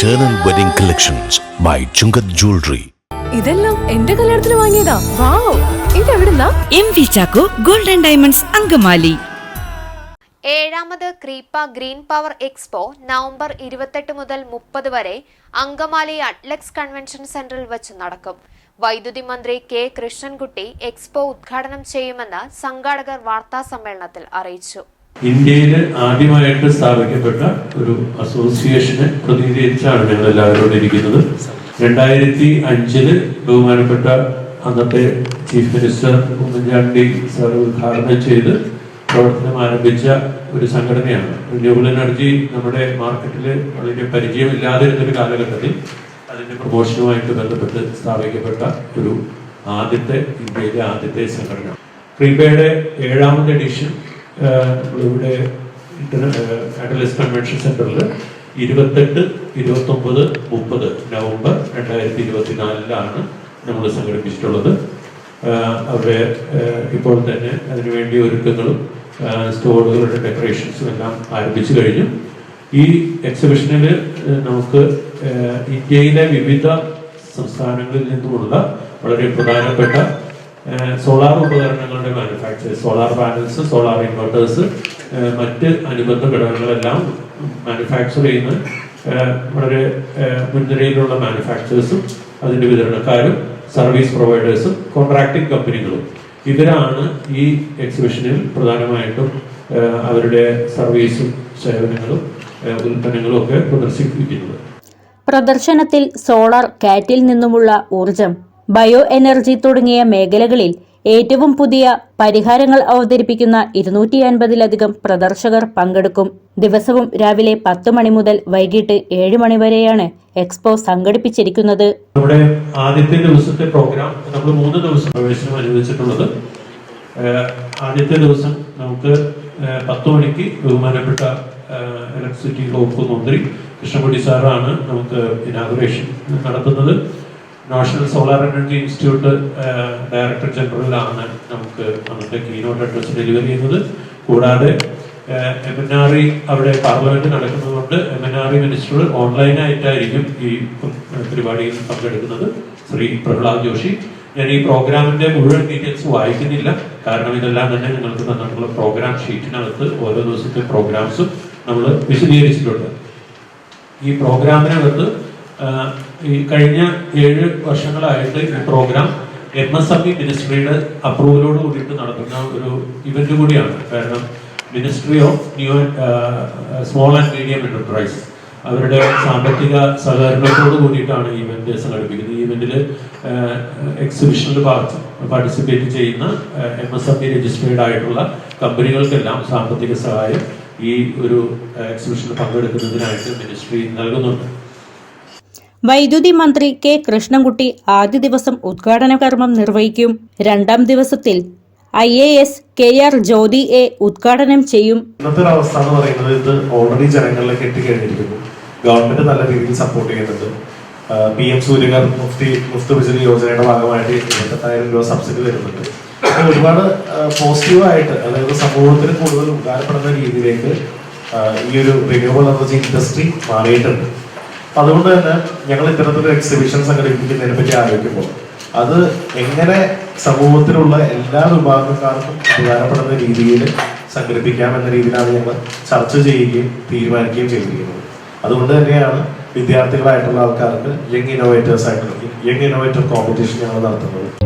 Eternal Wedding Collections by Chungat Jewelry. ഇതെല്ലാം എന്റെ കല്യാണത്തിന് വാങ്ങിയതാ. Wow ഇതെവിടുന്നാ? M V Chacko golden diamonds Angamaly. ഏഴാമത് ക്രീപ്പ ഗ്രീൻ പവർ എക്സ്പോ നവംബർ ഇരുപത്തെട്ട് മുതൽ മുപ്പത് വരെ അങ്കമാലി അറ്റ്ലക്സ് കൺവെൻഷൻ സെന്ററിൽ വച്ച് നടക്കും. വൈദ്യുതി മന്ത്രി കെ കൃഷ്ണൻകുട്ടി എക്സ്പോ ഉദ്ഘാടനം ചെയ്യുമെന്ന് സംഘാടകർ വാർത്താ സമ്മേളനത്തിൽ അറിയിച്ചു. ഇന്ത്യയിൽ ആദ്യമായിട്ട് സ്ഥാപിക്കപ്പെട്ട ഒരു അസോസിയേഷനെ പ്രതിനിധീകരിച്ചാണ് ഞങ്ങൾ എല്ലാവരോടും ഇരിക്കുന്നത്. രണ്ടായിരത്തി അഞ്ചിൽ ബഹുമാനപ്പെട്ട അന്നത്തെ ചീഫ് മിനിസ്റ്റർ ഉമ്മൻചാണ്ടി സാർ ഉദ്ഘാടനം ചെയ്ത് പ്രവർത്തനം ആരംഭിച്ച ഒരു സംഘടനയാണ്. റിന്യൂബിൾ എനർജി നമ്മുടെ മാർക്കറ്റിൽ വളരെ പരിചയമില്ലാതിരുന്ന ഒരു കാലഘട്ടത്തിൽ അതിന്റെ പ്രൊമോഷനുമായിട്ട് ബന്ധപ്പെട്ട് സ്ഥാപിക്കപ്പെട്ട ഒരു ആദ്യത്തെ ഇന്ത്യയിലെ ആദ്യത്തെ സംഘടന പ്രീപെയ്ഡ് ഏഴാമത്തെ എഡിഷൻ ഇവിടെ അഡലസ് കൺവെൻഷൻ സെന്ററിൽ ഇരുപത്തെട്ട് ഇരുപത്തൊമ്പത് മുപ്പത് നവംബർ രണ്ടായിരത്തി ഇരുപത്തിനാലിലാണ് നമ്മൾ സംഘടിപ്പിച്ചിട്ടുള്ളത്. അവരെ ഇപ്പോൾ തന്നെ അതിനുവേണ്ടി ഒരുക്കങ്ങളും സ്റ്റോറുകളുടെ ഡെക്കറേഷൻസും എല്ലാം ആരംഭിച്ചു കഴിഞ്ഞു. ഈ എക്സിബിഷനിൽ നമുക്ക് ഇന്ത്യയിലെ വിവിധ സംസ്ഥാനങ്ങളിൽ നിന്നുമുള്ള വളരെ പ്രധാനപ്പെട്ട സോളാർ ഉപകരണങ്ങളുടെ manufacturing solar panels solar inverters മറ്റ് അനുബന്ധ ഘടകങ്ങളെല്ലാം മാനുഫാക്ചർ ചെയ്യുന്ന വളരെ മുൻനിരയിലുള്ള മാനുഫാക്ചറേഴ്സും അതിന്റെ വിതരണക്കാരും സർവീസ് പ്രൊവൈഡേഴ്സും കോൺട്രാക്ടിംഗ് കമ്പനികളും ഇവരാണ് ഈ എക്സിബിഷനിൽ പ്രധാനമായിട്ടും അവരുടെ സർവീസും സേവനങ്ങളും ഉൽപ്പന്നങ്ങളും ഒക്കെ പ്രദർശിപ്പിക്കുന്നത്. പ്രദർശനത്തിൽ സോളാർ കാറ്റിൽ നിന്നുമുള്ള ഊർജം ബയോ എനർജി തുടങ്ങിയ മേഖലകളിൽ ഏറ്റവും പുതിയ പരിഹാരങ്ങൾ അവതരിപ്പിക്കുന്ന ഇരുന്നൂറ്റി അൻപതിലധികം പ്രദർശകർ പങ്കെടുക്കും. ദിവസവും രാവിലെ പത്ത് മണി മുതൽ വൈകിട്ട് ഏഴ് മണി വരെയാണ് എക്സ്പോ സംഘടിപ്പിച്ചിരിക്കുന്നത്. നമ്മുടെ ആദ്യത്തെ ദിവസത്തെ പ്രോഗ്രാം നമ്മൾ മൂന്ന് ദിവസം പ്രവേശനം അനുവദിച്ചിട്ടുള്ളത്. ആദ്യത്തെ ദിവസം നമുക്ക് പത്ത് മണിക്ക് ബഹുമാനപ്പെട്ട ഇലക്ട്രിസിറ്റി വകുപ്പ് മന്ത്രി കൃഷ്ണൻകുട്ടി സാറാണ് നമുക്ക് ഇനാഗുറേഷൻ നടത്തുന്നത്. National solar energy institute director ജനറലാണ് നമുക്ക് അന്നത്തെ കീനോട്ട് അഡ്രസ് ഡെലിവറി ചെയ്യുന്നത്. കൂടാതെ എം എൻ ആർ ഇ അവിടെ parliament നടക്കുന്നതുകൊണ്ട് M N R E minister ഓൺലൈനായിട്ടായിരിക്കും ഈ പരിപാടിയിൽ പങ്കെടുക്കുന്നത്. ശ്രീ പ്രഹ്ലാദ് ജോഷി. ഞാൻ ഈ പ്രോഗ്രാമിന്റെ മുഴുവൻ ഡീറ്റെയിൽസ് വായിക്കുന്നില്ല. കാരണം ഇതെല്ലാം തന്നെ നിങ്ങൾക്ക് തന്നിട്ടുള്ള പ്രോഗ്രാം ഷീറ്റിനകത്ത് ഓരോ ദിവസത്തെ പ്രോഗ്രാംസും നമ്മൾ വിശദീകരിച്ചിട്ടുണ്ട്. ഈ പ്രോഗ്രാമിനകത്ത് ഈ കഴിഞ്ഞ ഏഴ് വർഷങ്ങളായിട്ട് ഈ programme M S M E മിനിസ്ട്രിയുടെ അപ്രൂവലോട് കൂടിയിട്ട് നടത്തുന്ന ഒരു ഇവന്റ് കൂടിയാണ്. കാരണം ministry of new small and medium enterprise അവരുടെ സാമ്പത്തിക സഹകരണത്തോട് കൂടിയിട്ടാണ് ഇവന്റ് സംഘടിപ്പിക്കുന്നത്. ഈ ഇവന്റിൽ എക്സിബിഷനിൽ പാർട്ടിസിപ്പേറ്റ് ചെയ്യുന്ന M S M E registered ആയിട്ടുള്ള കമ്പനികൾക്കെല്ലാം സാമ്പത്തിക സഹായം ഈ ഒരു എക്സിബിഷനിൽ പങ്കെടുക്കുന്നതിനായിട്ട് മിനിസ്ട്രി നൽകുന്നുണ്ട്. വൈദ്യുതി മന്ത്രി കെ കൃഷ്ണൻകുട്ടി ആദ്യ ദിവസം ഉദ്ഘാടന കർമ്മം നിർവഹിക്കും. രണ്ടാം ദിവസത്തിൽ I A S K R Jyothi A ഉദ്ഘാടനം ചെയ്യും. ഇന്നത്തെ ഒരു അവസ്ഥ എന്ന് പറയുന്നത് ഇത് ഓൾറെഡി ജനങ്ങളിലേക്ക് എത്തിക്കഴിഞ്ഞിരിക്കുന്നു ഗവൺമെന്റ് നല്ല രീതിയിൽ സപ്പോർട്ട് ചെയ്യുന്നുണ്ട്. പി എം സൂര്യകർ മുഫ്തി മുഫ്ത് ബിജലി യോജനയുടെ ഭാഗമായിട്ട് എഴുപത്തായിരം രൂപ സബ്സിഡി വരുന്നുണ്ട്. ഒരുപാട് പോസിറ്റീവായിട്ട് അതായത് സമൂഹത്തിന് കൂടുതൽ ഉപകാരപ്പെടുന്ന രീതിയിലേക്ക് ഈ ഒരു റിന്യൂവൽ എനർജി ഇൻഡസ്ട്രി മാറിയിട്ടുണ്ട്. അതുകൊണ്ട് തന്നെ ഞങ്ങൾ ഇത്തരത്തിലൊരു എക്സിബിഷൻ സംഘടിപ്പിക്കുന്നതിനെ പറ്റി ആലോചിക്കുമ്പോൾ അത് എങ്ങനെ സമൂഹത്തിലുള്ള എല്ലാ വിഭാഗക്കാർക്കും ഉപകാരപ്പെടുന്ന രീതിയിൽ സംഘടിപ്പിക്കാം എന്ന രീതിയിലാണ് ഞങ്ങൾ ചർച്ച ചെയ്യുകയും തീരുമാനിക്കുകയും ചെയ്തിരിക്കുന്നത്. അതുകൊണ്ട് തന്നെയാണ് വിദ്യാർത്ഥികളായിട്ടുള്ള ആൾക്കാർക്ക് യങ് ഇന്നോവേറ്റേഴ്സ് ആയിട്ടുള്ള യങ് ഇന്നോവേറ്റർ കോമ്പറ്റീഷൻ ഞങ്ങൾ നടത്തുന്നത്.